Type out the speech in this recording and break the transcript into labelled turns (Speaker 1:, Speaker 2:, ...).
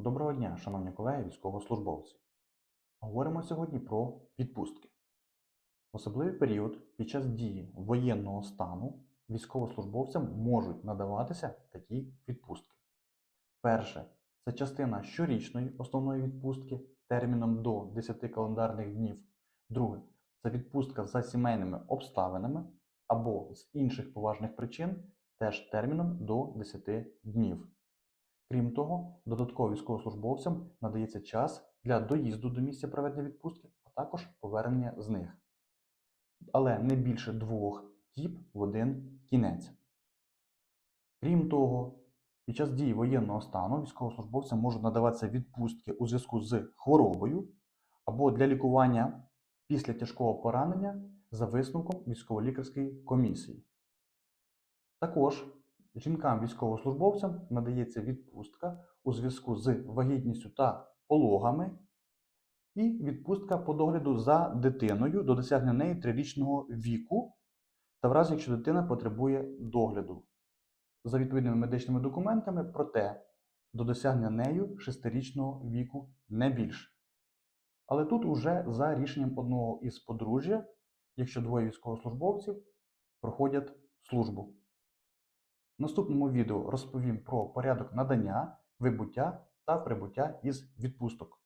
Speaker 1: Доброго дня, шановні колеги військовослужбовці. Говоримо сьогодні про відпустки. Особливий період під час дії воєнного стану військовослужбовцям можуть надаватися такі відпустки. Перше це частина щорічної основної відпустки терміном до 10 календарних днів. Друге це відпустка за сімейними обставинами або з інших поважних причин теж терміном до 10 днів. Крім того, додатково військовослужбовцям надається час для доїзду до місця проведення відпустки, а також повернення з них. Але не більше двох діб в один кінець. Крім того, під час дії воєнного стану військовослужбовцям можуть надаватися відпустки у зв'язку з хворобою або для лікування після тяжкого поранення за висновком військово-лікарської комісії. Також жінкам-військовослужбовцям надається відпустка у зв'язку з вагітністю та пологами і відпустка по догляду за дитиною до досягнення неї трирічного віку та в разі, якщо дитина потребує догляду за відповідними медичними документами, проте до досягнення нею шестирічного віку не більше. Але тут уже за рішенням одного із подружжя, якщо двоє військовослужбовців проходять службу. Наступному відео розповім про порядок надання, вибуття та прибуття із відпусток.